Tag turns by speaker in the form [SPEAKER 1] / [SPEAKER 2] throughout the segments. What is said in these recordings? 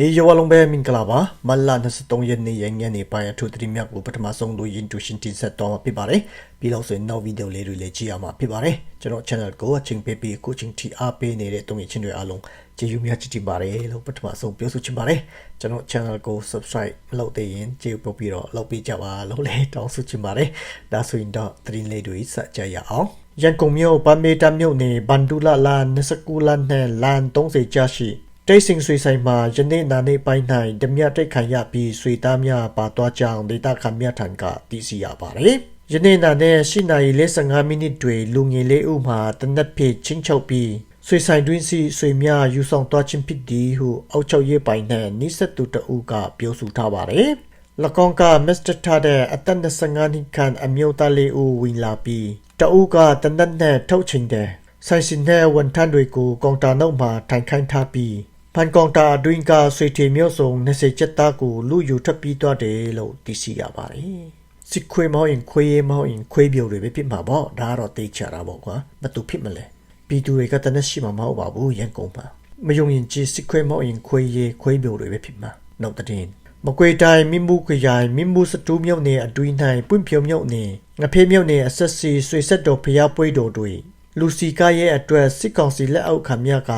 [SPEAKER 1] ဟေးရောလုံးပဲမင်္ဂလာပါမလ23ရက်နေ့ရညနေပိုင်းအထူးသတိမြတ်ကိုပထမဆုံးလို့ရင်တူရှင်တင်ဆက်တော့မှာဖြစ်ပါတယ်ပြီးတော့ဆိုရင်နောက်ဗီဒီယိုလေးတွေလည်းကြည့်ရမှာဖြစ်ပါတယ်ကျွန်တော် channel ကိုအချိန်ပေးပြီးကိုချင်းတီအားပေးနေတဲ့တုံးရချင်းတွေအားလုံးကျေးဇူးများချစ်တင်ပါတယ်လို့ပထမဆုံးပြောဆိုချင်ပါတယ်ကျွန်တော် channel ကို subscribe မလုပ်သေးရင်ကျေးဇူးပို့ပြီးတော့လုပ်ပေးကြပါလို့လည်းတောင်းဆိုချင်ပါတယ်ဒါဆိုရင်တော့သတင်းလေးတွေစကြရအောင်ရန်ကုန်မြို့ဗမေတာမြို့နယ်ဘန်ဒူလာလန်29လန်နဲ့လန်30ကျရှိ တိတ်ဆင်ဆွေဆိုင်မှာယနေ့နာနေ့ပိုင်း၌ဓမြတိတ်ခံရပြီးဆွေသားများပါသွားကြောင်းဒေတာခံမြတ်ထံကသိရှိရပါတယ်။ယနေ့နာနေ့၈နာရီ55မိနစ်တွင်လူငယ်လေးဦးမှာတနက်ဖြစ်ချင်းချုပ်ပြီးဆွေဆိုင်တွင်စီဆွေများယူဆောင်သွားခြင်းဖြစ်သည်ဟုအောက်ချုပ်ရေးပိုင်းနှင့်နိစက်သူတအုပ်ကပြောဆိုထားပါတယ်။၎င်းကမစ္စတာထားတဲ့အသက်25နှစ်ခန့်အမျိုးသားလေးဦးဝင်လာပြီးတအုပ်ကတနက်နဲ့ထုတ်ချိန်တဲ့ဆိုင်စင်နဲ့ဝန်ထမ်းတွေကိုကောင်တာနောက်မှာထိုင်ခိုင်းထားပြီး ဖန်ကောင်တာအတွင်းကဆွေထေမျိုးစုံ20ချက်သားကိုလူယူထပ်ပြီးသွားတယ်လို့သိရှိရပါတယ်။စစ်ခွေမောင်းရင်ခွေးမောင်းရင်ခွေးပြိုတွေပဲဖြစ်မှာပေါ့ဒါကတော့သိချတာပေါ့ကွာမတူဖြစ်မလဲပြည်သူတွေကတနက်ရှိမှာမဟုတ်ပါဘူးရန်ကုန်မှာမယုံရင်ကြည်စစ်ခွေမောင်းရင်ခွေးရခွေးပြိုတွေပဲဖြစ်မှာနောက်တဲ့မကွေတိုင်းမိမှုခရိုင်မိမှုစတူးမြုပ်နေအတွင်း၌ပွင့်ဖြုံမြုပ်နေငဖေးမြုပ်နေအဆက်စီဆွေဆက်တော်ဖျားပွေးတော်တွေလူစီကားရဲ့အတွက်စစ်ကောင်စီလက်အောက်ခံမြတ်က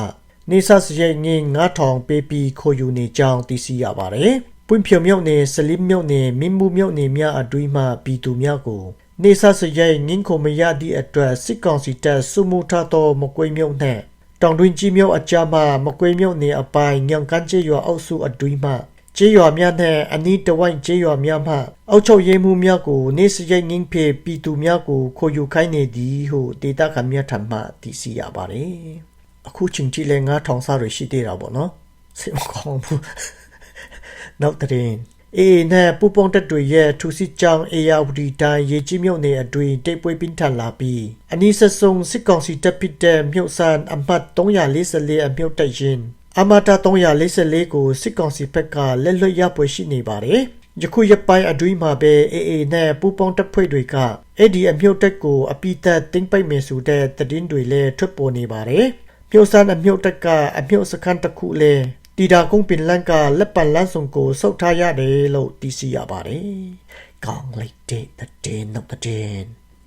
[SPEAKER 1] နေဆစရိတ်ငင်း9000ပေးပြီးခိုယူနေကြောင်းသိရှိရပါတယ်။ပွင့်ဖြုံမြုပ်နေစလီမြုပ်နေမင်းမှုမြုပ်နေများအတွင်းမှပြည်သူများကိုနေဆစရိတ်ငင်းခုမရသည့်အတွက်စစ်ကောင်စီတပ်စုမှုထသောမကွေးမြုပ်နှင့်တောင်တွင်ကြီးမြုပ်အကြမ်းမှမကွေးမြုပ်နေအပိုင်ညံကန်းကျေးရွာအုပ်စုအတွင်းမှကျေးရွာများနှင့်အနီးတဝိုက်ကျေးရွာများမှအောက်ချုပ်ရေးမှုများကိုနေစရိတ်ငင်းဖေပြည်သူများကိုခိုယူခိုင်းနေသည်ဟုဒေတာခံများထံမှသိရှိရပါတယ်။ အခုချင်းကြီးလည်း9000စားရရှိသေးတာပေါ့နော်စိတ်မကောင်းဘူးနောက်တဲ့အေးနဲ့ပူပုံတက်တွေရဲ့ထူစီချောင်းအေယာဝတီတိုင်းရေကြီးမြုပ်နေအတွင်တိတ်ပွဲပင်းထန်လာပြီးအနီးဆဆုံစစ်ကောင်စီတပ်ပစ်တဲ့မြုပ်ဆန်အမှတ်344အမြုပ်တက်ရင်အမတာ344ကိုစစ်ကောင်စီဘက်ကလက်လွတ်ရပွဲရှိနေပါတယ်ယခုရပိုင်းအတွင်းမှာပဲအေအေနဲ့ပူပေါင်းတပ်ဖွဲ့တွေကအဲ့ဒီအမြုပ်တက်ကိုအပိသက်တင်းပိတ်မယ်ဆိုတဲ့သတင်းတွေလည်းထွက်ပေါ်နေပါတယ်။ မြို့စံအမြုပ်တက်ကအမြုပ်စခန်းတစ်ခုလည်းတီတာကုန်းပင်လန်းကလက်ပံလန်းစုံကိုစုပ်ထားရတယ်လို့သိရှိရပါတယ်။ကောင်းလိုက်တဲ့တဲ့နောက်တဲ့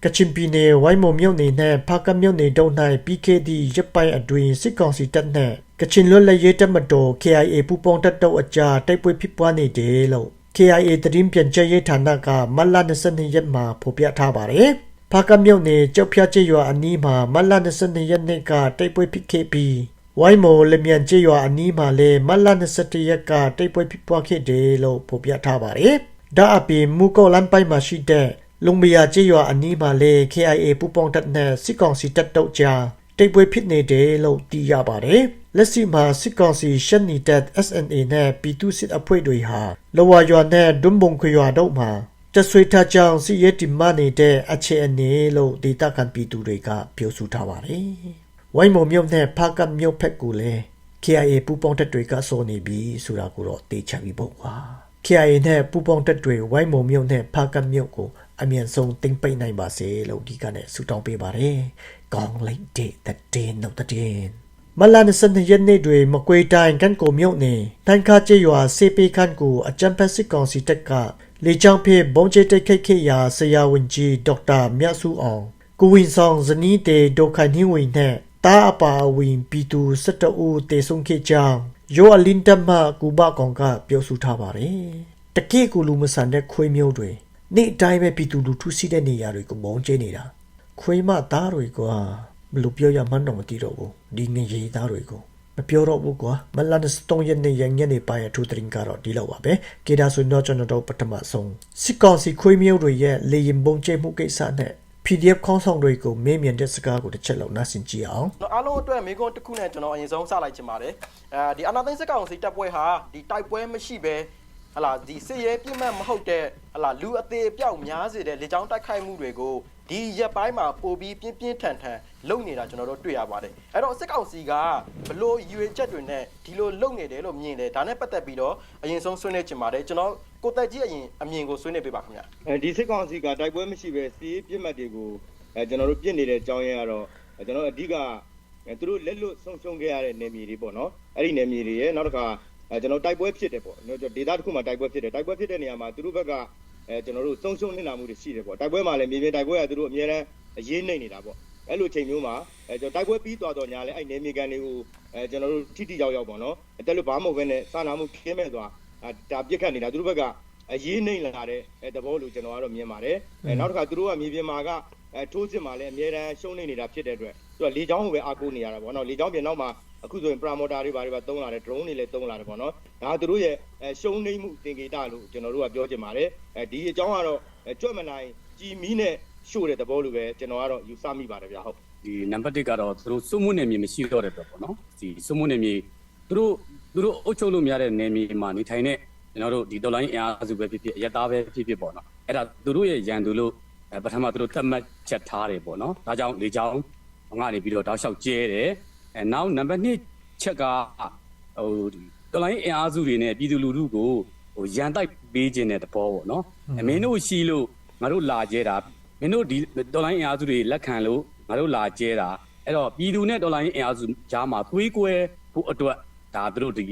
[SPEAKER 1] ကချင်ပြည်နယ်ဝိုင်းမုံမြို့နယ်နဲ့ဖားကမြို့နယ်တို့၌ပြီးခဲ့သည့်ရက်ပိုင်းအတွင်းစစ်ကောင်စီတပ်နှင့်ကချင်လွတ်လပ်ရေးတပ်မတော် KIA ပူးပေါင်းတပ်တို့အကြားတိုက်ပွဲဖြစ်ပွားနေတယ်လို့ KIA သတင်းပြန်ကြားရေးဌာနကမတ်လ22ရက်မှာဖော်ပြထားပါတယ်။ ဖားကမြို့နယ်ကြောက်ဖြားကျေးရွာအနီးမှာမတ်လ22ရက်နေ့ကတိုက်ပွဲဖြစ်ခဲ့ပြီးဝိုင်းမိုလမြန်ကျေးရွာအနီးမှာလည်းမတ်လ21ရက်ကတိုက်ပွဲဖြစ်ပွားခဲ့တယ်လို့ဖော်ပြထားပါတယ်။ဒါအပြင်မူကောလန်ပိုင်မှာရှိတဲ့လုံမယာကျေးရွာအနီးမှာလည်း KIA ပူပေါင်းတပ်နဲ့စစ်ကောင်စီတပ်တို့ကြားတိုက်ပွဲဖြစ်နေတယ်လို့သိရပါတယ်။လက်ရှိမှာစစ်ကောင်စီရှက်နီတပ် SNA နဲ့ပြည်သူစစ်အဖွဲ့တွေဟာလောဝါရွာနဲ့ဒွန်းဘုံခွေရွာတို့မှာ တဆွေထားကြောင်စီရဲတီမနေတဲ့အခြေအနေလို့ဒေတာခံပြည်သူတွေကပြောဆိုထားပါတယ်။ဝိုင်းမုံမြုပ်နဲ့ဖားကပ်မြုပ်ဖက်ကိုလည်း KIA ပူပေါင်းတပ်တွေကစောနေပြီဆိုတာကိုတော့တေချာပြီးပေါ့ကွာ။ KIA နဲ့ပူပေါင်းတပ်တွေဝိုင်းမုံမြုပ်နဲ့ဖားကပ်မြုပ်ကိုအမြန်ဆုံးတင်ပိတ်နိုင်ပါစေလို့ဒီကနေ့ဆုတောင်းပေးပါတယ်။ကောင်းလိုက်တဲ့တဲ့နောက်တဲ့မလာနစနရက်နေ့တွေမကွေတိုင်းကန်ကိုမြုပ်နေတန်ခါကျေးရွာစေပေခန့်ကိုအကြံဖက်စစ်ကောင်စီတပ်က လေကြောင်းဖြင့်ဘုံကျိတ်တိုက်ခိုက်ခဲ့ရာဆရာဝန်ကြီးဒေါက်တာမြတ်စုအောင်ကိုဝင်ဆောင်ဇနီးတေဒုက္ခနှင်းဝင်နဲ့တာအပါဝင်ပီတူစတအူတေဆုံခေကြောင်းယောအလင်းတမကူဘကောင်ကပြောဆိုထားပါတယ်တကိကူလူမဆန်တဲ့ခွေးမျိုးတွေနေ့တိုင်းပဲပြည်သူလူထုစီးတဲ့နေရာတွေကိုမုန်းကျဲနေတာခွေးမသားတွေကွာဘလို့ပြောရမှန်းတော့မသိတော့ဘူးဒီငရေသားတွေကို မပြောတော့ဘူးကွာမလာနစတုံးရက်နေ့ရညနေပိုင်းအထူးသတင်းကတော့ဒီလောက်ပါပဲကေဒါဆိုတော့ကျွန်တော်တို့ပထမဆုံးစစ်ကောင်စီခွေးမျိုးတွေရဲ့လေရင်ပုံကျဲမှုကိစ္စနဲ့ PDF ခေါင်းဆောင်တွေကိုမေးမြန်းတဲ့စကားကိုတစ်ချက်လောက်နားဆင်ကြည့်အောင်
[SPEAKER 2] အားလုံးအတွက်မိကွန်းတစ်ခုနဲ့ကျွန်တော်အရင်ဆုံးစလိုက်ချင်ပါတယ်အဲဒီအနာသိန်းစကောင်စီတပ်ပွဲဟာဒီတိုက်ပွဲမရှိဘဲဟလာဒီစစ်ရဲပြစ်မှတ်မဟုတ်တဲ့ဟလာလူအသေးအပြောက်များစေတဲ့လေကြောင်းတိုက်ခိုက်မှုတွေကို ဒီရက်ပိုင်းမှာပိုပြီးပြင်းပြင်းထန်ထန်လုပ်နေတာကျွန်တော်တို့တွေ့ရပါတယ်အဲ့တော့စစ်ကောင်စီကဘလို့ရွေချက်တွေနဲ့ဒီလိုလုပ်နေတယ်လို့မြင်တယ်ဒါနဲ့ပတ်သက်ပြီးတော့အရင်ဆုံးဆွေးနွေးချင်ပါတယ်ကျွန်တော်ကိုတက်ကြီးအရင်အမြင်ကိုဆွေးနွေးပေးပါခင်ဗျာ
[SPEAKER 3] အဲဒီစစ်ကောင်စီကတိုက်ပွဲမရှိပဲစီးပြစ်မှတ်တွေကိုအဲကျွန်တော်တို့ပြစ်နေတဲ့အကြောင်းရင်းကတော့အဲကျွန်တော်တို့အဓိကအဲသူတို့လက်လွတ်ဆုံးရှုံးခဲ့ရတဲ့နေမြေတွေပေါ့နော်အဲ့ဒီနေမြေတွေရဲ့နောက်တစ်ခါအဲအဲကျွန်တော်တိုက်ပွဲဖြစ်တယ်ပေါ့ကျွန်တော်ဒေတာတစ်ခုမှာတိုက်ပွဲဖြစ်တယ်တိုက်ပွဲဖြစ်တဲ့နေရာမှာသူတို့ဘက်က အဲကျွန်တော်တို့ဆုံးရှုံးနေတာမှုတွေရှိတယ်ပေါ့တိုက်ပွဲမှာလည်းမြေပြင်တိုက်ပွဲကသူတို့အများအားအရေးနေနေတာပေါ့အဲ့လိုချိန်မျိုးမှာအဲကျွန်တော်တိုက်ပွဲပြီးသွားတော့ညာလဲအဲ့နေမြေကန်တွေကိုအဲကျွန်တော်တို့ထိထိရောက်ရောက်ပေါ့နော်အတက်လို့ဘာမှမဟုတ်ဘဲနဲ့စာနာမှုခင်းမဲ့သွားဒါပြစ်ခတ်နေတာသူတို့ဘက်ကအရေးနေလာတဲ့အဲသဘောလို့ကျွန်တော်ကတော့မြင်ပါတယ်အဲနောက်တစ်ခါသူတို့ကမြေပြင်မှာကအဲထိုးစစ်မှာလည်းအများအားရှုံးနေနေတာဖြစ်တဲ့အတွက်သူကလေချောင်းကိုပဲအားကိုးနေရတာပေါ့နော်လေချောင်းပြင်နောက်မှာ အခုဆိုရင် promoter တွေဘာတွေပါသုံးလာတယ် drone တွေလည်းသုံးလာတယ်ပေါ့နော်ဒါကသူတို့ရဲ့အဲရှုံးနေမှုသင်္ကေတလို့ကျွန်တော်တို့ကပြောချင်ပါတယ်အဲဒီအကြောင်းကတော့အဲကြွက်မနိုင်ကြည်မီးနဲ့ရှို့တဲ့သဘောလိုပဲကျွန်တော်ကတော့ယူဆမိပါတယ်ဗျာဟုတ်
[SPEAKER 4] ဒီနံပါတ်1ကတော့သူတို့စုမှုနယ်မြေမရှိတော့တဲ့အတွက်ပေါ့နော်ဒီစုမှုနယ်မြေသူတို့သူတို့အုပ်ချုပ်လို့မရတဲ့နယ်မြေမှာနေထိုင်တဲ့ကျွန်တော်တို့ဒီတော်လိုင်းအင်အားစုပဲဖြစ်ဖြစ်အရသားပဲဖြစ်ဖြစ်ပေါ့နော်အဲ့ဒါသူတို့ရဲ့ရန်သူလို့အဲပထမသူတို့သတ်မှတ်ချက်ထားတယ်ပေါ့နော်ဒါကြောင့်လေချောင်းငါနေပြီးတော့တောက်လျှောက်ကျဲတယ် အဲနောက်နံပါတ်2ချက်ကဟိုတော်လိုင်းအင်အားစုတွေနဲ့ပြည်သူလူထုကိုဟိုရန်တိုက်ပေးခြင်းတဲ့သဘောပေါ့နော်အမင်းတို့ရှိလို့ငါတို့လာကျဲတာမင်းတို့ဒီတော်လိုင်းအင်အားစုတွေလက်ခံလို့ငါတို့လာကျဲတာအဲ့တော့ပြည်သူနဲ့ဒေါ်လာရင်းအင်အားစုကြားမှာသွေးကွဲဖို့အတွက်ဒါသူတို့ဒီ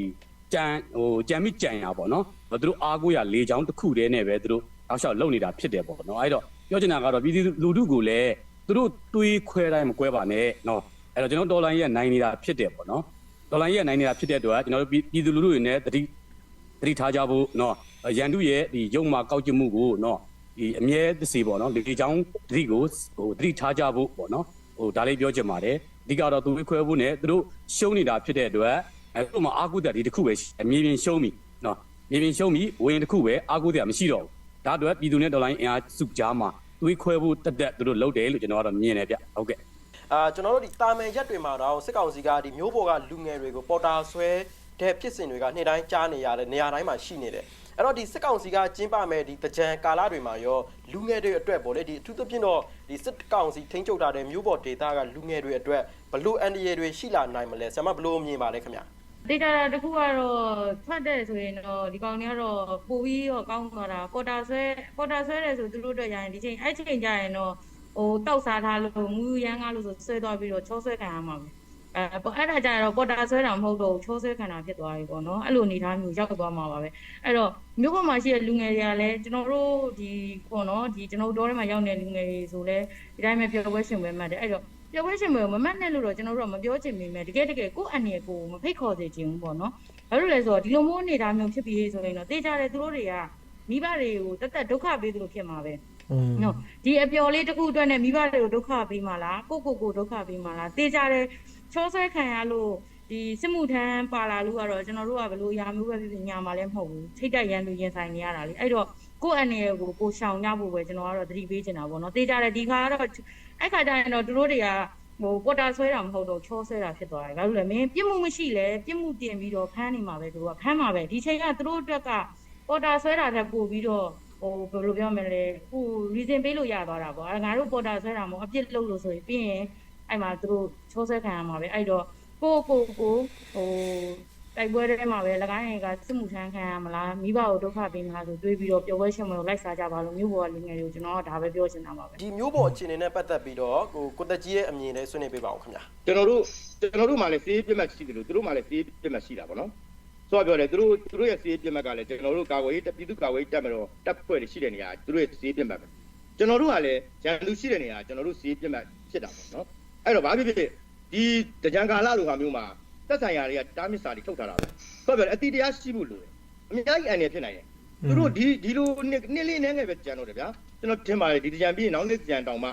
[SPEAKER 4] ကြံဟိုကြံမိကြံရပါတော့သူတို့အားကိုးရလေချောင်းတစ်ခုတည်းနဲ့ပဲသူတို့တောက်လျှောက်လုပ်နေတာဖြစ်တယ်ပေါ့နော်အဲ့တော့ပြောချင်တာကတော့ပြည်သူလူထုကိုလည်းသူတို့သွေးခွဲတိုင်းမကွဲပါနဲ့နော် အဲ့တော့ကျွန်တော်ဒေါ်လာရင်းနိုင်နေတာဖြစ်တယ်ပေါ့နော်ဒေါ်လာရင်းနိုင်နေတာဖြစ်တဲ့အတွက်ကျွန်တော်တို့ပြည်သူလူထုတွေနဲ့တတိတတိထားကြဖို့နော်ရန်တုရဲ့ဒီရုံမှာကောက်ကျမှုကိုနော်ဒီအမြဲတစေပေါ့နော်လေချောင်းတတိကိုဟိုတတိထားကြဖို့ပေါ့နော်ဟိုဒါလေးပြောချင်ပါတယ်အဓိကတော့သူဝေးခွဲဖို့နဲ့သူတို့ရှုံးနေတာဖြစ်တဲ့အတွက်အဲသူ့မှာအာကုတက်ဒီတစ်ခုပဲအမြင်ပြင်ရှုံးပြီနော်မြင်ပြင်ရှုံးပြီဝင်တစ်ခုပဲအာကုတက်မရှိတော့ဘူးဒါအတွက်ပြည်သူနဲ့ဒေါ်လာအင်အားစုကြားမှာသွေးခွဲဖို့တက်တက်သူတို့လုပ်တယ်လို့ကျွန်တော်ကတော့မြင်တယ်ဗျဟုတ်ကဲ့
[SPEAKER 2] အာကျွန်တော်တို့ဒီတာမန်ရက်တွေမှာတော့စစ်ကောင်စီကဒီမျိုးပေါ်ကလူငယ်တွေကိုပေါ်တာဆွဲတဲ့ဖြစ်စဉ်တွေကနေ့တိုင်းကြားနေရတဲ့နေရာတိုင်းမှာရှိနေတယ်အဲ့တော့ဒီစစ်ကောင်စီကကျင်းပမဲ့ဒီတကြံကာလတွေမှာရောလူငယ်တွေအတွက်ပေါ့လေဒီအထူးသဖြင့်တော့ဒီစစ်ကောင်စီထိန်းချုပ်ထားတဲ့မျိုးပေါ်ဒေတာကလူငယ်တွေအတွက်ဘလို့အန်ဒီရတွေရှိလာနိုင်မလဲဆရာမဘလို့မြင်ပါလဲခင်ဗျာ
[SPEAKER 5] ဒေတာတခုကတော့ထွက်တယ်ဆိုရင်တော့ဒီကောင်တွေကတော့ပို့ပြီးတော့ကောင်းသွားတာပေါ်တာဆွဲပေါ်တာဆွဲတယ်ဆိုသူတို့အတွက်ရရင်ဒီချိန်အဲ့ချိန်ကျရင်တော့ ဟိုတောက်စားထားလို့ငူရမ်းကားလို့ဆိုဆွဲသွားပြီးတော့ချောဆွဲခံရမှာပဲအဲပေါ်အဲ့ဒါကျတော့ပေါ်တာဆွဲတာမဟုတ်တော့ချောဆွဲခံတာဖြစ်သွားပြီပေါ့နော်အဲ့လိုအနေထားမျိုးရောက်သွားမှာပါပဲအဲ့တော့မြို့ပေါ်မှာရှိတဲ့လူငယ်တွေကလည်းကျွန်တော်တို့ဒီပေါ့နော်ဒီကျွန်တော်တို့ထဲမှာရောက်နေတဲ့လူငယ်တွေဆိုလည်းဒီတိုင်းပဲပြောပွဲရှင်ပဲမှတ်တယ်အဲ့တော့ပြောခွင့်ရှင်မျိုးမမတ်နဲ့လို့တော့ကျွန်တော်တို့ကမပြောချင်မိမယ်တကယ်တကယ်ကိုယ့်အနေကိုမဖိတ်ခေါ်စေချင်ဘူးပေါ့နော်ဘာလို့လဲဆိုတော့ဒီလိုမျိုးနေတာမျိုးဖြစ်ပြီးဆိုရင်တော့တေးကြတယ်သူတို့တွေကမိဘတွေကိုတသက်ဒုက္ခပေးသလိုဖြစ်မှာပဲ
[SPEAKER 1] อืม
[SPEAKER 5] နော်ဒီအပျော်လေးတစ်ခုအတွက်နဲ့မိဘတွေကိုဒုက္ခပေးမှာလားကိုကိုကိုဒုက္ခပေးမှာလားတေးကြတယ်ချောဆွဲခံရလို့ဒီစစ်မှုထမ်းပါလာလို့ကတော့ကျွန်တော်တို့ကဘလို့အရာမျိုးပဲဖြစ်ဖြစ်ညာမှာလည်းမဟုတ်ဘူးထိတ်တက်ရန်သူရင်ဆိုင်နေရတာလေအဲ့တော့ကိုယ့်အနေကိုကိုရှောင်ကြဖို့ပဲကျွန်တော်ကတော့သတိပေးချင်တာပေါ့နော်တေးကြတယ်ဒီခါကတော့အဲ့ခါကျရင်တော့သူတို့တွေကဟိုပေါ်တာဆွဲတာမဟုတ်တော့ချောဆွဲတာဖြစ်သွားတယ်။ဘာလို့လဲမင်းပြစ်မှုမရှိလဲပြစ်မှုတင်ပြီးတော့ဖမ်းနေမှာပဲသူကဖမ်းမှာပဲဒီချိန်ကသူတို့အတွက်ကပေါ်တာဆွဲတာတက်ပို့ပြီးတော့ ဟိုဘယ်လိုပြောမလဲဟို reason ပေးလို့ရသွားတာပေါ့အဲငါတို့ပေါ်တာဆွဲတာမဟုတ်အပြစ်လုပ်လို့ဆိုရင်ပြီးရင်အဲ့မှာသူတို့ချောဆွဲခံရမှာပဲအဲ့တော့ကိုကိုကိုဟိုတိုက်ပွဲထဲမှာပဲလကိုင်းရင်ကစစ်မှုထမ်းခံရမလားမိဘကိုဒုက္ခပေးမလားဆိုတွေးပြီးတော့ပျော်ပွဲရှင်မလို့လိုက်စားကြပါလို့မြို့ပေါ်ကလူငယ်တွေကိုကျွန်တော်ကဒါပဲပြောချင်တာပါပဲ
[SPEAKER 2] ဒီမျိုးပေါ်အခြေအနေနဲ့ပတ်သက်ပြီးတော့ဟိုကိုတက်ကြီးရဲ့အမြင်လေးဆွေးနွေးပေးပါဦးခင်ဗျာ
[SPEAKER 3] ကျွန်တော်တို့ကျွန်တော်တို့မှလည်းစီးပြတ်မှတ်ရှိတယ်လို့သူတို့မှလည်းစီးပြတ်မှတ်ရှိတာပေါ့နော် ဆိုတော့ပြောတယ်သူတို့သူတို့ရဲ့စီးပြတ်မှတ်ကလည်းကျွန်တော်တို့ကာကွယ်ရေးပြည်သူကာကွယ်ရေးတပ်မတော်တပ်ဖွဲ့တွေရှိတဲ့နေရာသူတို့ရဲ့စီးပြတ်မှတ်ပဲကျွန်တော်တို့ကလည်းရန်သူရှိတဲ့နေရာကျွန်တော်တို့စီးပြတ်မှတ်ဖြစ်တာပေါ့နော်အဲ့တော့ဘာဖြစ်ဖြစ်ဒီတကြံကာလလိုဟာမျိုးမှာသက်ဆိုင်ရာတွေကတားမြစ်စာတွေထုတ်ထားတာပဲဆိုတော့ပြောတယ်အတိတရားရှိမှုလို့အများကြီးအန်ရဖြစ်နိုင်တယ်သူတို့ဒီဒီလိုနှစ်လေးနဲ့ငယ်ပဲကြံတော့တယ်ဗျာကျွန်တော်ထင်ပါတယ်ဒီတကြံပြီးရင်နောက်နေ့ကြံတောင်မှ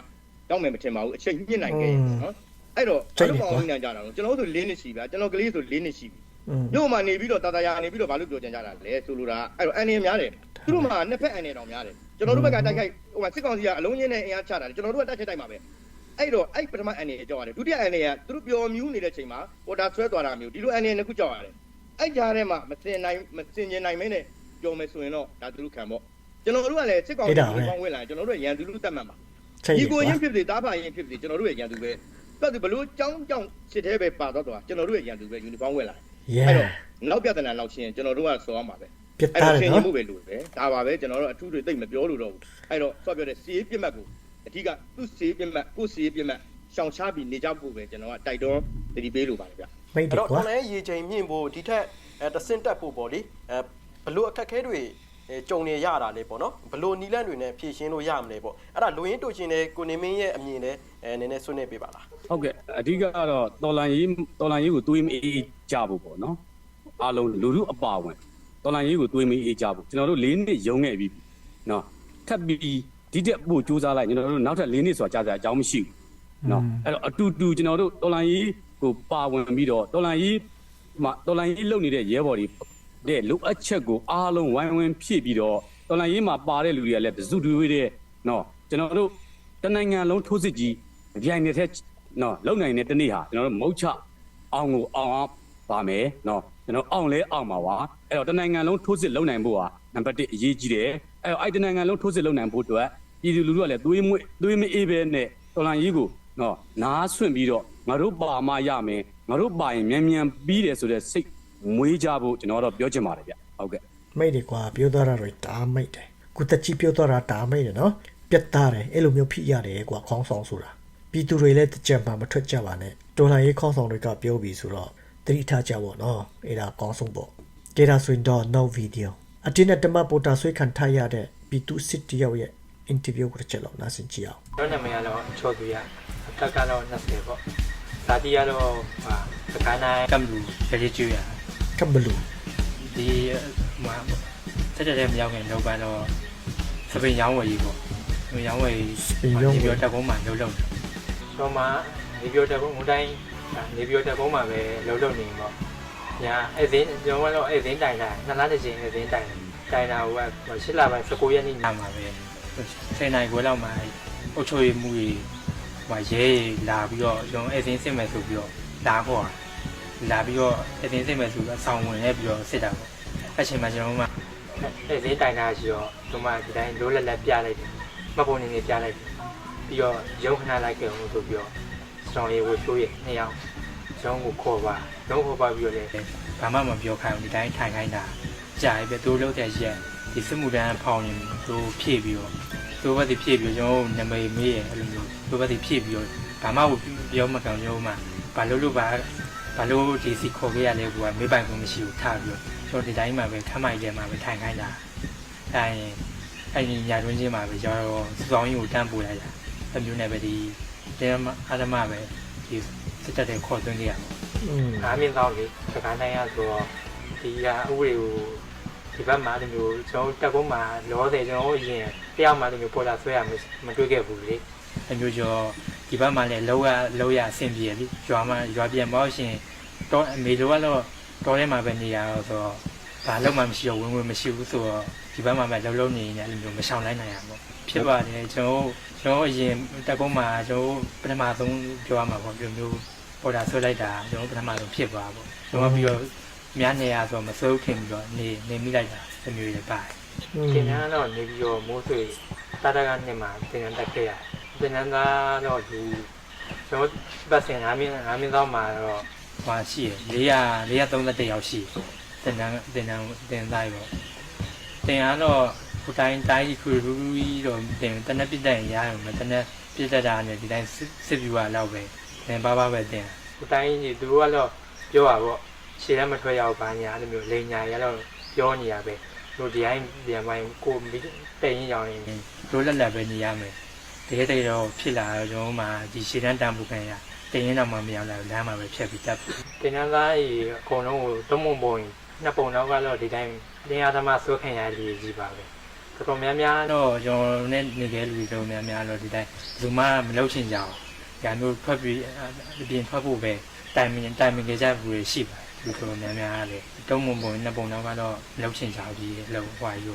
[SPEAKER 3] တောင်းမယ်မထင်ပါဘူးအချိန်ညှစ်နိုင်ခဲ့ရင်နော်အဲ့တော့ဘယ်လိုပေါင်းနေကြတာလဲကျွန်တော်တို့ဆို၄နှစ်ရှိဗျာကျွန်တော်ကလေးဆို၄နှစ်ရှိပြီ
[SPEAKER 1] อืม
[SPEAKER 3] မြို့မှာနေပြီးတော့တာတာယာနေပြီးတော့ဘာလို့ပြောကြကြတာလဲဆိုလိုတာအဲ့တော့အန်နေများတယ်သူတို့မှာနှစ်ဖက်အန်နေတောင်များတယ်ကျွန်တော်တို့ဘက်ကတိုက်ခိုက်ဟိုမှာစစ်ကောင်စီကအလုံးရင်းနဲ့အင်အားချတာတယ်ကျွန်တော်တို့ကတိုက်ခိုက်တိုက်မှာပဲအဲ့တော့အဲ့ပထမအန်နေကြောက်ရတယ်ဒုတိယအန်နေကသူတို့ပျော်မြူးနေတဲ့ချိန်မှာပေါ်တာဆွဲသွားတာမျိုးဒီလိုအန်နေနှစ်ခုကြောက်ရတယ်အဲ့ကြားထဲမှာမစင်နိုင်မစင်ကျင်နိုင်မင်းနဲ့ပျော်မယ်ဆိုရင်တော့ဒါသူတို့ခံပေါ့ကျွန်တော်တို့ကလည်းစစ်ကောင်စီကကောင်းဝင်လာကျွန်တော်တို့ရန်သူလူတတ်မှတ်မှာ
[SPEAKER 1] ချိန်
[SPEAKER 3] ဒီ
[SPEAKER 1] ရ
[SPEAKER 3] ကိုရ
[SPEAKER 1] ကွာ
[SPEAKER 3] င်းဖြစ်စေတားဖာရင်ဖြစ်စေကျွန်တော်တို့ရဲ့ရန်သူပဲတော်တယ်ဘလို့ကြောင်းကြောင်းစစ်သေးပဲပါတော့တော့ကျွန်တော်တို့ရဲ့ရန်သူပဲယူနီဖောင်းဝယ်လာ
[SPEAKER 1] ရဲ
[SPEAKER 3] အဲ့တော့နောက်ပြဿနာနောက်ချင်းကျွန်တော်တို့ကစောရမှာပဲ
[SPEAKER 1] ပြစ်
[SPEAKER 3] အဲ့
[SPEAKER 1] သား
[SPEAKER 3] တော့
[SPEAKER 1] တယ်
[SPEAKER 3] ချင်းချင်း
[SPEAKER 1] နော်
[SPEAKER 3] မှုပဲလို့ပဲဒါပါပဲကျွန်တော်တို့အထူးတွေတိတ်မပြောလို့တော့ဘူးအဲ့တော့ဆော့ပြောတဲ့စီးပြစ်မှတ်ကိုအဓိကသူ့စီးပြစ်မှတ်ကိုစီးပြစ်မှတ်ရှောင်ရှားပြီးနေကြဖို့ပဲကျွန်တော်ကတိုက်တွန်းတတိပေးလို့ပါတယ်ဗျ
[SPEAKER 1] မိတ်တ
[SPEAKER 2] အဲ့
[SPEAKER 1] ယ်
[SPEAKER 2] တော့
[SPEAKER 1] ကွာ
[SPEAKER 2] တော်လည်းရေချိန်မြင့်ဖို့ဒီထက်အဲတဆင့်တက်ဖို့ပေါ့လေအဲဘလို့အခက်ခဲတွေအဲကြုံနေရတာလေပေါ့နော်ဘလို့နီလန့်တွေနဲ့ဖြည့်ရှင်းလို့ရမလဲပေါ့အဲ့ဒါလူရင်းတူချင်းတဲ့ကိုနေမင်းရဲ့အမြင်နဲ့အဲနည်းနည်းဆွေးနွေးပေးပါလား
[SPEAKER 4] ဟုတ်ကဲ့အဓိကကတော့တော်လန်ရေးတော်လန်ရေးကိုတွေးမအေးကြဖို့ပေါ့နော်အားလုံးလူလူအပါဝင်တော်လန်ရေးကိုတွေးမအေးကြဖို့ကျွန်တော်တို့၄နှစ်ရုံးခဲ့ပြီနော်ထပ်ပြီးဒီတက်ပို့စူးစမ်းလိုက်ကျွန်တော်တို့နောက်ထပ်၄နှစ်ဆိုတာကြာကြာအကြောင်းမရှိဘူးနော်အဲ့တော့အတူတူကျွန်တော်တို့တော်လန်ရေးကိုပါဝင်ပြီးတော့တော်လန်ရေးမှာတော်လန်ရေးလုပ်နေတဲ့ရဲဘော်တွေတဲ့လိုအပ်ချက်ကိုအားလုံးဝိုင်းဝန်းဖြည့်ပြီးတော့တော်လန်ရေးမှာပါတဲ့လူတွေကလည်းတစုတွေးတဲ့နော်ကျွန်တော်တို့တနိုင်ငံလုံးထိုးစစ်ကြီးကြိုင်နေတဲ့ နော်လုံနိုင်တဲ့တနေ့ဟာကျွန်တော်တို့မုတ်ချအောင်ကိုအောင်အောင်ပါမယ်နော်ကျွန်တော်အောင်လဲအောင်ပါပါအဲ့တော့တနိုင်ငံလုံးထိုးစစ်လုံနိုင်ဖို့ဟာနံပါတ်1အရေးကြီးတယ်အဲ့တော့အဲ့တနိုင်ငံလုံးထိုးစစ်လုံနိုင်ဖို့အတွက်ပြည်သူလူထုကလည်းသွေးမွေးသွေးမအေးပဲနဲ့တော်လန်ကြီးကိုနော်နားဆွင့်ပြီးတော့ငါတို့ပါမရမယ်ငါတို့ပါရင်မြန်မြန်ပြီးတယ်ဆိုတဲ့စိတ်မွေးကြဖို့ကျွန်တော်တော့ပြောချင်ပါတယ်ဗျဟုတ်ကဲ့
[SPEAKER 1] မိတ်တယ်ကွာပြောသွားတာတွေဒါမိတ်တယ်ကုတကြီးပြောသွားတာဒါမိတ်တယ်နော်ပြတ်သားတယ်အဲ့လိုမျိုးဖြစ်ရတယ်ကွာခေါင်းဆောင်ဆိုတာ ပြည်သူတွေလည်းတကြံပါမထွက်ကြပါနဲ့တော်လိုင်းရေးခေါင်းဆောင်တွေကပြောပြီးဆိုတော့တတိထားကြပါတော့အဲ့ဒါအကောင်းဆုံးပေါ့ကေဒါဆိုရင်တော့ no video အတင်းနဲ့တမတ်ပိုတာဆွေးခံထားရတဲ့ပြည်သူစစ်တယောက်ရဲ့ interview ကိုတစ်ချက်လောက်နားဆင်ကြည့်အောင်
[SPEAKER 6] တော့နာမည်ကတော့ချော်သူရအသက်ကတော့20ပေါ့ဇာတိကတော့ဟာစကိုင်းတိုင်းကမ်လူရည်ကျွေးရ
[SPEAKER 1] ကမ်ဘလူ
[SPEAKER 6] ဒီဟိုတက်တက်တဲ့မရောက်ခင်လောက်ပါတော့စပင်ရောင်းဝယ်ကြီးပေါ့စပင်ရောင်းဝယ်ကြီး
[SPEAKER 1] စပင်ရောင်းဝယ်
[SPEAKER 6] ဒီပြောတက်ကုန်းမှာလုံးလုံး တော့မှဒီပြောတက်ကုန်းဟိုတိုင်းဒီပြောတက်ကုန်းမှာပဲလုံးလုံးနေပေါ့ညာအဲ့ဒီကျွန်တော်ကတော့အဲ့ဒီတိုင်တာနှစ်လားတစ်ချိန်အဲ့ဒီတိုင်တိုင်တာဟိုကရှစ်လပိုင်း19ရက်နေ့ညမှာပဲ10နိုင်ခွဲလောက်မှာအုတ်ချိုရမှုကြီးဟိုရဲလာပြီးတော့ကျွန်တော်အဲ့ဒီစစ်မယ်ဆိုပြီးတော့လာခေါ်လာပြီးတော့အဲ့ဒီစစ်မယ်ဆိုတော့ဆောင်းဝင်နေပြီးတော့စစ်တာပေါ့အဲ့ချိန်မှာကျွန်တော်ကအဲ့ဒီတိုင်တာရှိတော့ကျွန်မဒီတိုင်းလိုးလက်လက်ပြလိုက်တယ်မပုံနေနေပြလိုက်တယ် ပြီးတော့ရုံခဏလိုက်ကြအောင်ဆိုပြီးတော့ကျွန်တော်ရေဝချိုးရနှစ်ယောက်ကျွန်တော်ကိုခေါ်ပါတော့ခေါ်ပါပြီးတော့လေဘာမှမပြောခိုင်းဘူးဒီတိုင်းထိုင်ခိုင်းတာကြာပြီသူတို့လောက်တဲ့ရက်ဒီစစ်မှုတန်းဖောင်းနေသူဖြည့်ပြီးတော့သူဘက်ဒီဖြည့်ပြီးကျွန်တော်နမိတ်မေးရအဲ့လိုမျိုးသူဘက်ဒီဖြည့်ပြီးတော့ဘာမှပြောမကောင်ရုံးမှာဘာလို့လို့ပါဘာလို့ဒီစီခေါ်ခဲ့ရလဲကွာမေးပိုင်ကုန်မရှိဘူးထားပြီးတော့ကျွန်တော်ဒီတိုင်းမှာပဲခမ်းမိုက်ထဲမှာပဲထိုင်ခိုင်းတာအဲအဲ့ဒီညာတွင်းချင်းမှာပဲကျွန်တော်စူဆောင်ကြီးကိုတန်းပို့လိုက်တာ အမျိုးနဲ့ပဲဒီတဲမအာရမပဲဒီစစ်တပ်တဲ့ခေါ်သွင်းခဲ့ရမှာ
[SPEAKER 1] อืม
[SPEAKER 6] အားမြင့်တော့လေစကားနိုင်ရဆိုတော့ဒီကဥပဒေကိုဒီဘက်မှာတမျိုးကျွန်တော်တက်ကုန်းမှာလောဆယ်ကျွန်တော်အရင်တယောက်မှတမျိုးပေါ်လာဆွဲရမတွေ့ခဲ့ဘူးလေအမျိုးကျော်ဒီဘက်မှာလည်းလောရလောရအဆင်ပြေပြီရွာမှာရွာပြန်ပေါ့ရှင်တော့အမေလိုကတော့တော်ထဲမှာပဲနေရတော့ဆိုတော့ဘာလို့မှမရှိတော့ဝင်ဝင်မရှိဘူးဆိုတော့ဒီဘက်မှာပဲလုံးလုံးနေနေအဲ့လိုမျိုးမရှောင်လိုက်နိုင်ရဘူး ဖြစ်ပါတယ်ကျွန်တော်ကျွန်တော်အရင်တက်ကုန်းမှာကျွန်တော်ပထမဆုံးပြောရမှာပေါ့ဒီမျိုးပေါ်တာဆွဲလိုက်တာကျွန်တော်ပထမဆုံးဖြစ်သွားပေါ့ကျွန်တော်ပြီးတော့များနေရဆိုမစိုးခင်ပြီးတော့နေနေမိလိုက်တာဒီမျိုးတွေပါတယ်သင်္ကန်းတော့နေပြီးတော့မိုးဆွေတာတာကနေမှသင်္ကန်းတက်ခဲ့ရသင်္ကန်းကတော့ဒီကျွန်တော်ပတ်စင်၅မင်း၅မင်းတော့မှာတော့ဟွာရှိရ400 431ယောက်ရှိသင်္ကန်းသင်္ကန်းသင်သားပေါ့သင်ကတော့ ဟိုတိုင်းတိုင်းခူရူရူတော့တင်တနက်ပြစ်တဲ့ရရမယ်တနက်ပြစ်တဲ့တာနဲ့ဒီတိုင်းစစ်ပြူကလောက်ပဲသင်ပါပါပဲတင်ဟိုတိုင်းကြီးသူတို့ကတော့ပြောပါပေါ့ခြေထဲမထွက်ရအောင်ပါညာအဲ့လိုမျိုးလိန်ညာရတော့ပြောနေရပဲတို့ဒီတိုင်းဒီပိုင်းကိုမိတဲ့ရင်ရောင်းရင်တို့လက်လက်ပဲနေရမယ်တကယ်တကယ်တော့ဖြစ်လာတော့ကျွန်တော်မှဒီရှေ့တန်းတန်ဖို့ခံရတင်ရင်တော့မှမရောက်လာဘူးလမ်းမှာပဲဖြတ်ပြီးတက်တင်နန်းသားကြီးအကုန်လုံးကိုသုံးပုံပုံနှစ်ပုံတော့ကတော့ဒီတိုင်းတင်ရသမားဆွဲခံရလေးကြီးပါပဲ တော်တော်များများတော့ကျွန်တော်နဲ့နေခဲ့လူတွေတော်များများတော့ဒီတိုင်းလူမမလုပ်ချင်ကြအောင်ညာမျိုးထွက်ပြီးအပြင်ထွက်ဖို့ပဲတိုင်မင်တိုင်မင်ကြကြဘူးတွေရှိပါတယ်လူတော်များများလည်းတုံးပုံပုံနှစ်ပုံတော့ကတော့မလုပ်ချင်ကြဘူးဒီလောက်ဟွာယူ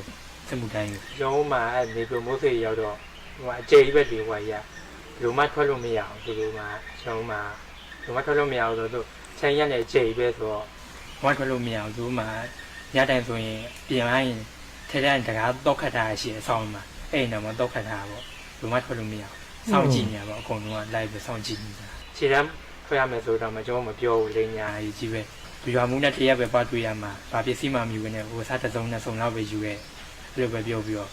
[SPEAKER 6] စမှုတိုင်းကျွန်တော်မှအဲ့ဒီလိုမိုးစေရောက်တော့ဟိုအကျေကြီးပဲဒီဟွာရလူမထွက်လို့မရအောင်ဒီလိုမှကျွန်တော်မှလူမထွက်လို့မရအောင်ဆိုတော့ချိန်ရက်နဲ့အကျေကြီးပဲဆိုတော့ဝတ်ထွက်လို့မရအောင်သူမှညတိုင်ဆိုရင်ပြင်လိုက်ရင် ထဲထဲတကားတော့ခတ်တာရှိအဆောင်မှာအဲ့တော့မှတော့ခတ်တာပေါ့လူမထွက်လို့မရအောင်စောင့်ကြည့်နေရပါအကုန်လုံးက live ပဲစောင့်ကြည့်နေတာခြေတမ်းထွက်ရမယ်ဆိုတော့မကျွန်တော်မပြောဘူးလိညာကြီးကြီးပဲဒီရွာမှုနဲ့တရက်ပဲပတ်တွေ့ရမှာဗာပစ္စည်းမှမယူဘဲနဲ့ဟိုစားတစ်စုံနဲ့စုံလောက်ပဲယူရဲအဲ့လိုပဲပြောပြီးတော့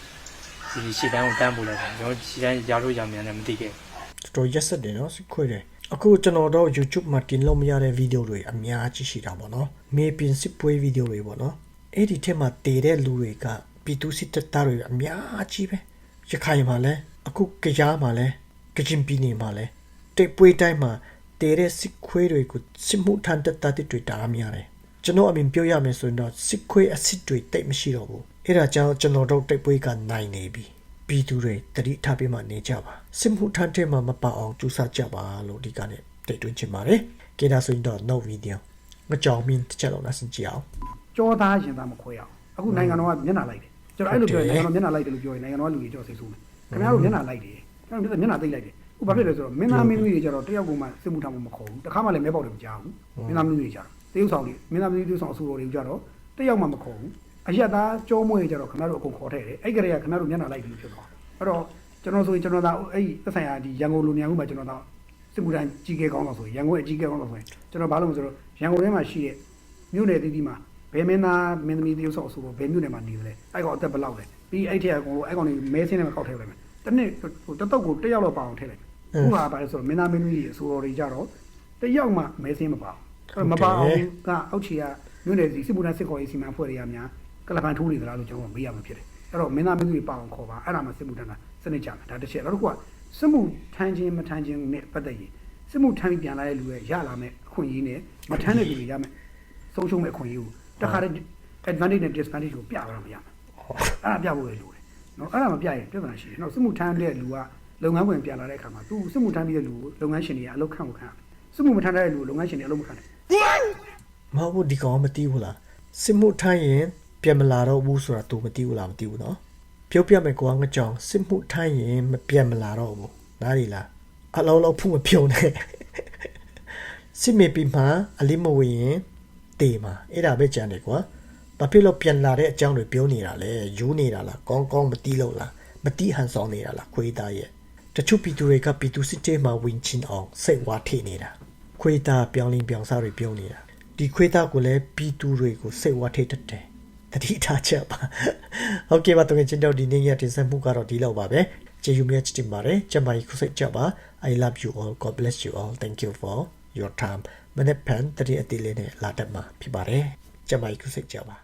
[SPEAKER 6] ဒီခြေတမ်းကိုတန်းပို့လိုက်တာကျွန်တော်ခြေတမ်းရောက်လို့ရောက်မြန်တယ်မသိခဲ့
[SPEAKER 1] တော်တော်ရက်ဆက်တယ်နော်စစ်ခွေးတယ်အခုကျွန်တော်တို့ YouTube မှာတင်လို့မရတဲ့ဗီဒီယိုတွေအများကြီးရှိတာပေါ့နော်မေပင်စစ်ပွဲဗီဒီယိုတွေပေါ့နော်အဲ့ဒီထက်မှာတည်တဲ့လူတွေက ပြည်သူစစ်တပ်သားတွေအများကြီးပဲရခိုင်မှာလဲအခုကြားမှာလဲကချင်ပြည်နယ်မှာလဲတိတ်ပွဲတိုင်းမှာတည်တဲ့စစ်ခွေးတွေကိုစစ်မှုထမ်းတပ်သားတွေတားများတယ်ကျွန်တော်အမြင်ပြောရမယ်ဆိုရင်တော့စစ်ခွေးအစ်စ်တွေတိတ်မရှိတော့ဘူးအဲ့ဒါကြောင့်ကျွန်တော်တို့တိတ်ပွဲကနိုင်နေပြီပြည်သူတွေတတိထားပြီးမှနေကြပါစစ်မှုထမ်းတဲ့မှာမပါအောင်ကြိုးစားကြပါလို့ဒီကနေ့တိတ်တွင်းချင်ပါတယ်ကဲဒါဆိုရင်တော့ no video ငကြောင်မင်းတစ်ချက်လုံးနဲ့ဆင်ကြည့်အောင်
[SPEAKER 7] ကြောသားရင်သားမခွဲအောင်အခုနိုင်ငံတော်ကမျက်နှာလိုက်တယ် ကျွန်တော်အဲ့လိုပြောရင်နိုင်ငံတော်မျက်နှာလိုက်တယ်လို့ပြောရင်နိုင်ငံတော်ကလူကြီးကျွန်တော်စိတ်ဆိုးမယ်ခင်ဗျားတို့မျက်နှာလိုက်တယ်ကျွန်တော်မျက်နှာသိလိုက်တယ်အခုဘာဖြစ်လဲဆိုတော့မင်းသားမင်းသမီးတွေကျတော့တယောက်ကမှစစ်မှုထမ်းမှုမခေါ်ဘူးတခါမှလည်းမဲပေါက်တယ်မကြောက်ဘူးမင်းသားမင်းသမီးတွေကျတော့တရုတ်ဆောင်တွေမင်းသားမင်းသမီးတွေဆောင်အဆိုတော်တွေကျတော့တယောက်မှမခေါ်ဘူးအရက်သားကြောမွေးကျတော့ခင်ဗျားတို့အကုန်ခေါ်ထည့်တယ်အဲ့ကလေးကခင်ဗျားတို့မျက်နှာလိုက်ပြီးဖြစ်သွားအဲ့တော့ကျွန်တော်ဆိုရင်ကျွန်တော်သာအဲ့ဒီသက်ဆိုင်ရာဒီရန်ကုန်လူနေမှုမှာကျွန်တော်သာစစ်မှုထမ်းကြီးကဲကောင်းတော့ဆိုရင်ရန်ကုန်ရဲ့ကြီးကဲကောင်းတော့ဆိုရင်ကျွန်တော်ဘာလို့လဲဆိုတော့ရန်ကုန်ထဲမှာရှိတဲ့မြို့နယ်တည်တည်မှာ ဘယ်မင်းသားမင်းသမီးတယောက်ဆောက်ဆိုတော့ဘယ်မြို့နယ်မှာနေတယ်လဲအဲ့ကောင်အသက်ဘယ်လောက်လဲပြီးအဲ့ထက်ကောင်အဲ့ကောင်တွေမဲဆင်းနဲ့မကောက်ထည့်လိုက်မယ်တနေ့ဟိုတတုတ်ကိုတစ်ယောက်တော့ပါအောင်ထည့်လိုက်ခုဟာပါလဲဆိုတော့မင်းသားမင်းသမီးတွေအဆိုတော်တွေကြတော့တစ်ယောက်မှမဲဆင်းမပါအောင်မပါအောင်ကအောက်ခြေကမြို့နယ်စီစစ်မှုထမ်းစစ်ခေါ်ရေးစီမံဖွဲ့တွေကများကလပန်ထိုးနေသလားလို့ကျွန်တော်မေးရမှာဖြစ်တယ်အဲ့တော့မင်းသားမင်းသမီးတွေပါအောင်ခေါ်ပါအဲ့ဒါမှစစ်မှုထမ်းတာစနစ်ကြမယ်ဒါတစ်ချက်နောက်တစ်ခုကစစ်မှုထမ်းခြင်းမထမ်းခြင်းနဲ့ပတ်သက်ရင်စစ်မှုထမ်းပြီးပြန်လာတဲ့လူတွေရလာမယ်အခွင့်အရေးနဲ့မထမ်းတဲ့လူတွေရမယ်ဆုံးရှုံးမဲ့အခွင့်အရေးကို တခါတည်း advantage နဲ့ disadvantage ကိုပြတော့မရမှာအဲ့ဒါပြဖို့ရလို့တယ်နော်အဲ့ဒါမပြရင်ပြဿနာရှိတယ်နော်စစ်မှုထမ်းတဲ့လူကလုပ်ငန်းဝင်ပြန်လာတဲ့အခါမှာသူစစ်မှုထမ်းပြီးတဲ့လူကိုလုပ်ငန်းရှင်တွေကအလုပ်ခန့်ကိုခန့်စစ်မှုမထမ်းတဲ့လူကိုလုပ်ငန်းရှင်တွေအလုပ်မခန့်ဘူး
[SPEAKER 1] မဟုတ်ဘူးဒီကောင်မသိဘူးလားစစ်မှုထမ်းရင်ပြန်မလာတော့ဘူးဆိုတာ तू မသိဘူးလားမသိဘူးနော်ပြောပြမယ်ကွာငကြောင်စစ်မှုထမ်းရင်မပြန်မလာတော့ဘူးနားရီလားအလုံးလုံးဖုံမပြုံနဲ့စစ်မေပီမှာအလေးမဝင်ရင် တေမှာအဲ့ဒါပဲကြံတယ်ကွာဘာဖြစ်လို့ပြန်လာတဲ့အကြောင်းတွေပြောနေတာလဲယူနေတာလားကောင်းကောင်းမတီးလို့လားမတီးဟန်ဆောင်နေတာလားခွေးသားရဲ့တချို့ပြည်သူတွေကပြည်သူစစ်တေးမှာဝင်ချင်အောင်စိတ်ဝါထိနေတာခွေးသားပြောင်းလင်းပြောင်းစားတွေပြောနေတာဒီခွေးသားကိုလည်းပြည်သူတွေကိုစိတ်ဝါထိတ်တတ်တယ်တတိထားချက်ပါဟုတ်ကဲ့ပါတကယ်ချင်းတော့ဒီနေ့ရတင်ဆက်မှုကတော့ဒီလောက်ပါပဲကျေးဇူးများချစ်တင်ပါတယ်ကျမကြီးခုစိတ်ကြပါ I love you all God bless you all thank you for your time မနေ့ဖန်တတိအတိလေးနဲ့လာတတ်မှာဖြစ်ပါတယ်ကျမကြီးခုစိတ်ကြပါ